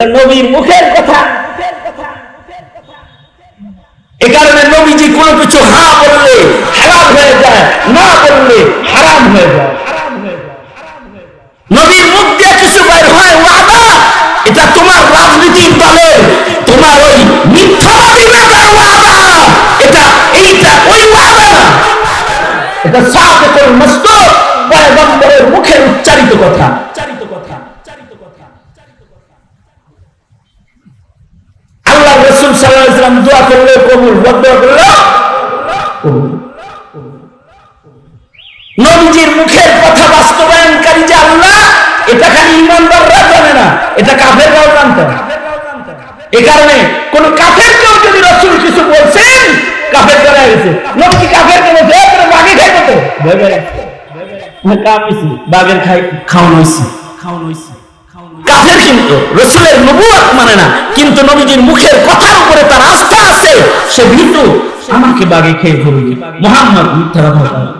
নবীর মুখের কথা। এ কারণে নবীজি কোনো কিছু হা বললে হারাম হয়ে যায়, না বললে হারাম হয়ে যায়। নবীর মুখ দিয়ে কিছু বের হয়, ওয়াদা, এটা তোমার রাজনীতির দলের। তোমার ওই মিথ্যাবাদী লোকের ওয়াদা, এটা এইটা ওই ওয়াদা না। এটা সাদেকুল মস্তক পয়গম্বরের মুখের উচ্চারিত কথা উচ্চারিত কথা আল্লাহ রসুল সাল্লাহ ইসলাম দোয়া করলে কবুল করলে নবীজির মুখের কথা বাস্তবায়নকারী যে আল্লাহ, এটা খালি ইমানদাররা জানে না, এটা জানতো এ কারণে কোন কাফের কেউ যদি রসুল কিছু বলছেন, কাফের করা গেছে। নবী কাফের কেন? বাঘে খাই কত বাঘের খাই খাওয়ানো খাওয়ানো হয়েছে কাফের কিন্তু রসুলের নবুয়াত মানে না, কিন্তু নবীজির মুখের কথার উপরে তার আস্থা আছে, সে ভীতু। আমাকে বাগে খেয়ে ফেলবে মোহাম্মদ, মিথ্যা কথা বলে।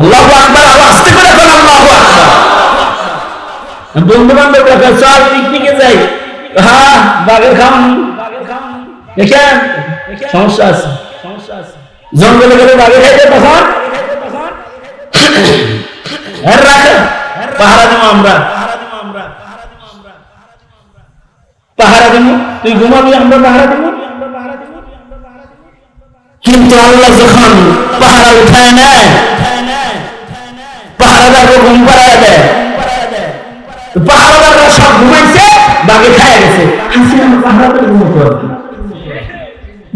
আল্লাহু আকবার আরও আস্তে করে বলেন আল্লাহু আকবার। বন্ধু বান্ধব রাখা চল পিকনিকে যাই। হ্যাঁ বাগের খাওয়ান দেখেন, সমস্যা আছে। জঙ্গলে গেলে বাগে খাইতে তখন এর রাখে পাহারা দেবো আমরা। পাহারা দেবো, তুই ঘুমাবি, আমরা পাহারা দেবো। কিন্তু আল্লাহ যখন পাহারা উঠায় নেয় পাহারাদারকে ঘুম পাড়ায় দেয়। পাহারাদাররা সব ঘুমাইছে, বাকি খায় গেছে। না।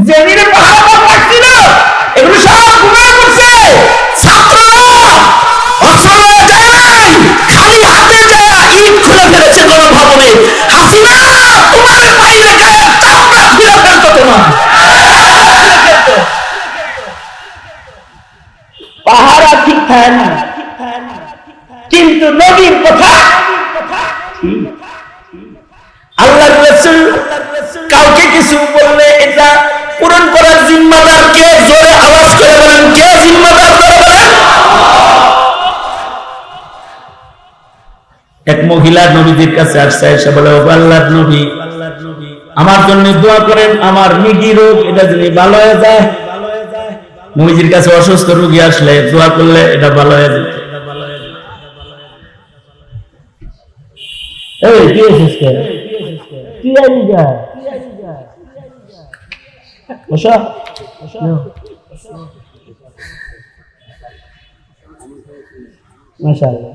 যেদিনে পাহারাদার এক মহিলা নবীদের কাছে আসছে এসে বলে ও আল্লাহর নবী আমার জন্য দোয়া করেন আমার মিগি রোগ এটা যদি ভালো হয়ে যায়? নবীজির কাছে অসুস্থ রোগী আসলে দোয়া করলে এটা ভালো হয়ে যেত এই কি কি? মাশাআল্লাহ।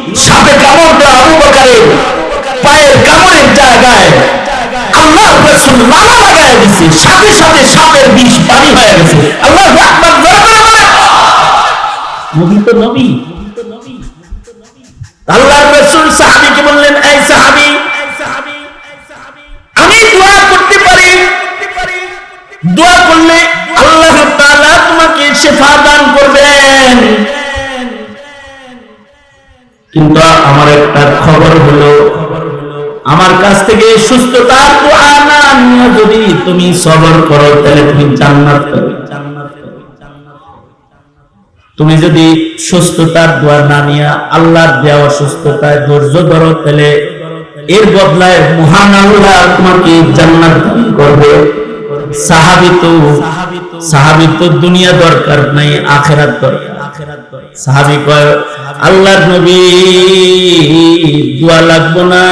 সাপে কামড় দেওয়া আবু বকরের পায়ের কামড়ের জায়গায় আল্লাহ রাসূল মালা লাগায় দিছে। সাথে সাথে সাপের বিষ পানি হয়ে গেছে। আল্লাহ আকবার জোরে করে বলেন নবী তো নবী। আল্লাহ রাসূল সাহাবীকে বললেন এই সাহাবী আমি দোয়া করতে পারি। দোয়া করলে আল্লাহ তাআলা তোমাকে শেফা দান করবেন। কিন্তু আমার একটা খবর হলো, আমার কাছ থেকে নিয়ে যদি তুমি সবর করো, তাহলে তুমি জান্নাত তুমি যদি সুস্থতার দোয়া না নিয়ে আল্লাহর দেওয়া সুস্থতায় ধৈর্য ধরো, তাহলে এর বদলায় মহান আল্লাহ তোমাকে জান্নাত দান করবে। সাহাবি দুনিয়া দরকার নাই, আখেরাত সাহাবি কয়, আল্লাহর নবী, দোয়া লাগবো না,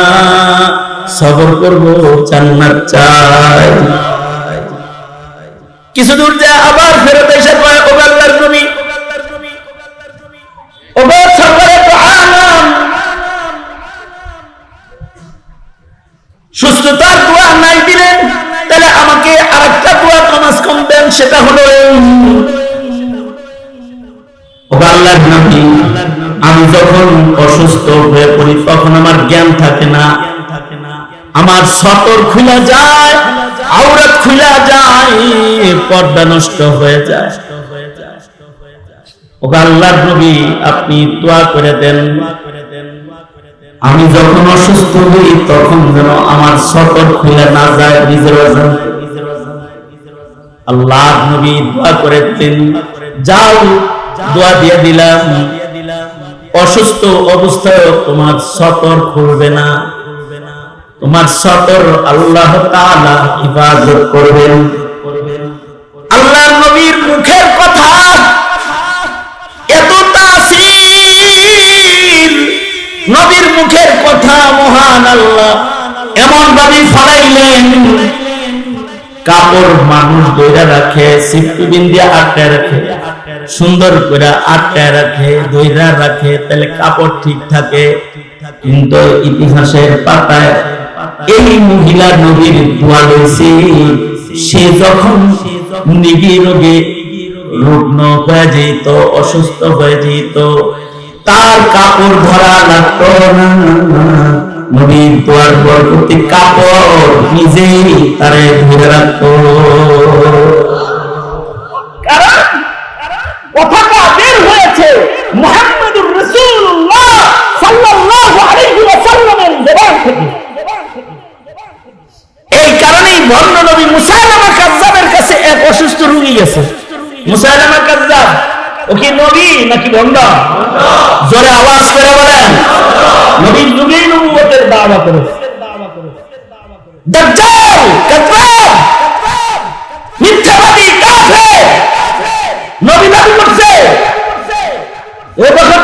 সবর করব, জান্নাত চাই। কিছু দূর যায়, আবার ফেরত এসে আল্লাহর নবী ও সুস্থতার দোয়া নাই দিলেন তাহলে আমাকে আরেকটা দোয়া কমাস কম দেন, সেটা হলো আমি যখন অসুস্থ হয়ে পড়ি, তখন আমার জ্ঞান থাকে না। আমার সতর খুলে যায়, আওরাত খুলে যায়, পর্দা নষ্ট হয়ে যায়। ও আল্লাহর নবী, আপনি দোয়া করে দেন। আমি যখন অসুস্থ হই, তখন যেন আমার সতর খুলে না যায় নিজের আল্লাহ নবী দোয়া করে দিন যাও, দোয়া দিয়ে দিলাম। অসুস্থ অবস্থায় তোমার সতর খুলবে না। তোমার সতর আল্লাহ ইবাদত করবেন। আল্লাহ নবীর মুখের কথা নবীর মুখের কথা, মহান আল্লাহ। এমন ভাবে ফলাইলেন। কাপড় মানুষ দইরা রাখে সিফটি বিন্দিয়া আটকায় রাখে, সুন্দর করে আটকায় রাখে, দইরা রাখে, তাহলে কাপড় ঠিক থাকে। কিন্তু ইতিহাসের পাতায় এই মহিলা নবীর দোয়া লইছে সে যখন নিবি রোগে রুগ্ন হয়ে যেত, অসুস্থ হয়ে যেত তার কাপড় ধরা লাগতো না। নবীর দোয়ার বরকতি কাপড় নিজেই তারে ধরে রাখতো কারণ কথাটা বের হয়েছে মুহাম্মদুর রাসূলুল্লাহ সাল্লাল্লাহু আলাইহি ওয়াসাল্লামের জবান থেকে এই কারণেই ভণ্ড নবী মুসাইলামা কাজ্জাবের কাছে এক অসুস্থ রোগী গেছে মুসাইলামা কাজ্জাব ও কি নবী নাকি বন্ধা? জোরে আওয়াজ করে বলেন। নবীর যুগেই নবুয়তের দাওয়া করে। ও বছর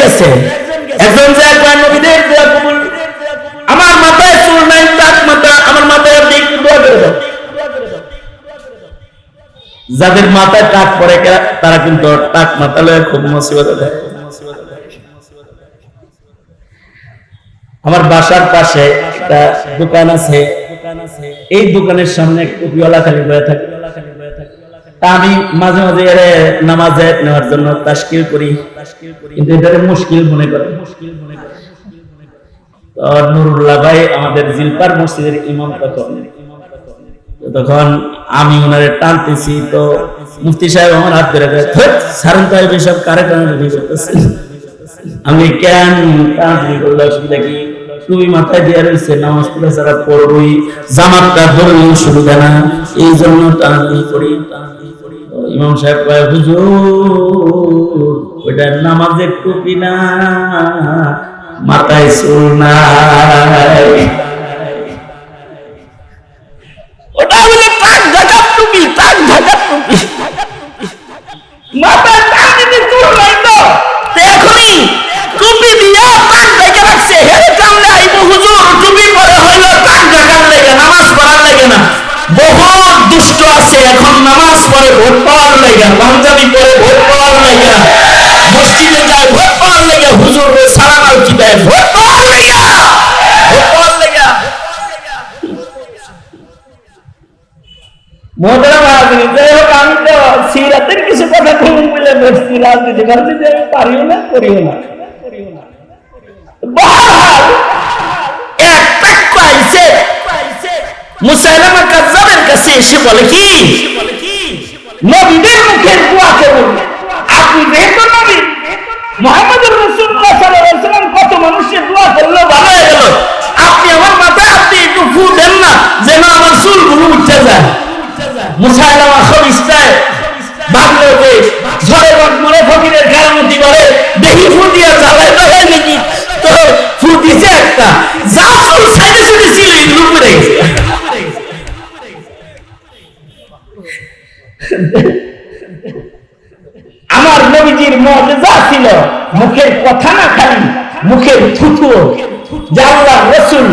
গেছে একজন যে একবার নবীদের দোয়া কবুল আমার মাথায় চুল নাই টাক মাথা আমার মাথায় আপনি একটু দোয়া করে দাও যাদের মাথায় টাক কে- তারা কিন্তু টাক মাথা লয়ে খুব মুসিবত দেয়। আমার বাসার পাশে একটা দোকান আছে। এই দোকানের সামনে টুপিওয়ালা খালি বয়ে থাকে। আমি মাঝে মাঝে এরে নামাজে নেওয়ার জন্য তাস্কিল করি। কিন্তু এটাকে মুশকিল মনে করে। তো নুরুল্লাহ ভাই আমাদের জিলপার মসজিদের ইমাম তখন তখন আমি ওনারে টানতেছি তো মুফতি সাহেব আমার হাত ধরে সারেন তো এসব কারে টানাটানি আমি কেন টানাটানি করলে অসুবিধা কি? তুমি মাথায় দিয়ে রয়েছে, নামাজ পড়ে পড়বই, জামাতটা না। এই জন্য করি ইমাম সাহেব কয়, হুজুর, ওইটা নামাজের টুপি না, মাথায় চুল নাই। ওটা পাওয়ার লেগে পাঞ্জাবি পরে ভোট পাওয়ার লেগে মসজিদে যায় ভোট পাওয়ার লেগে হুজুর সালাম আলকি দেয় ভোট পাওয়ার লেগে ভোট পাওয়ার লেগে মোহতারাম হাজিরিন, যাই হোক আমি তো সিরাতের কিছু কথা কমন বলে বসছি রাজনীতি রাজনীতি আমি পারিও এসে বলে কি? নবীদের মুখের দোয়া করুন আপনি যেহেতু নবী, মোহাম্মদুর আলাইহি ওয়াসাল্লাম কত মানুষের দোয়া করল ভালো হয়ে গেল। আপনি আমার মাথায় আপনি একটু ফু দেন না, যেন আমার চুলগুলো উঠে যায়। মুসাইলামা খবিস্তায় ভাবলো যে ঝড়ে মরে ফকিরের কারামতি করে, দেখি ফু দিয়া জ্বালায় তো হয় নাকি? তো ফু দিছে একটা। মজা ছিল মুখের কথা না খালি, মুখের থুথু। জাল্লা রসুল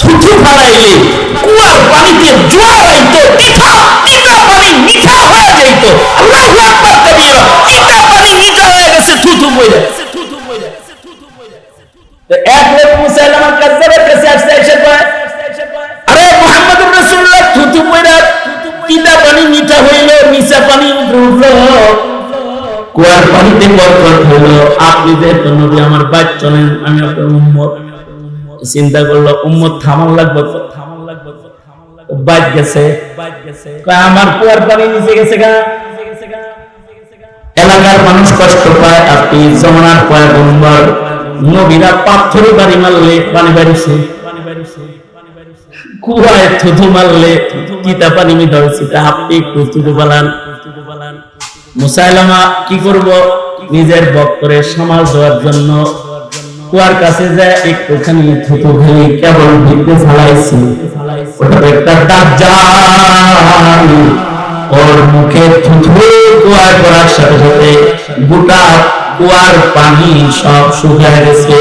থুথু ফালাইলে কুয়ার পানিতে জোয়ার আইতো মিঠা মিঠা পানি মিঠা হয়ে যাইতো। আল্লাহু আকবার পানি মিঠা হয়ে গেছে, থুথু বইরা তো এক লোক কাছে আসছে, এসে কয়, আরে থুথু বইরা পানি মিঠা মিঠা পানি কুয়ার পানিতে বরকত আপনি যেহেতু নবী, আমার বাচ্চা নেন, আমি আপনার উম্মত। চিন্তা করল, উম্মত থামান লাগবে? থামান লাগবে। বাইক গেছে। বাইক আমার কুয়ার পানি নিচে গেছে গা। এলাকার মানুষ কষ্ট পায়, আপনি জমানার পয়গম্বর। নবীরা পাথরে বাড়ি মারলে, পানি বাড়িছে। কুয়ায় থুথু মারলে কিতা পানি মিটা হয়েছে তা আপনি একটু থুতু বালান। মুসাইলামা কি করব? নিজের বক্তরে সমাজ দেওয়ার জন্য কুয়ার কাছে যায় একটুখানি থুতু খেয়ে কেবল ভিতরে ফালাইছি। ওটা একটা দাজ্জাল। ওর মুখে থুতু কুয়ায় পড়ার সাথে সাথে গোটা কুয়ার পানি সব শুকায় গেছে।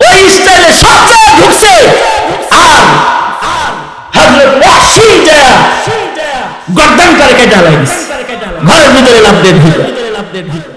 ওই স্টাইলে সব জায়গায় ঢুকছে। আর হজরত যায় গর্দান করে কেটে লাগছে ঘরের ভিতরে লাভ দিয়ে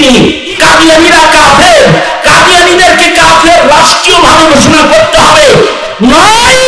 তিনি কাদিয়ানিরা কাফের। কাদিয়ানিদেরকে কাফের রাষ্ট্রীয়ভাবে ঘোষণা করতে হবে। নইলে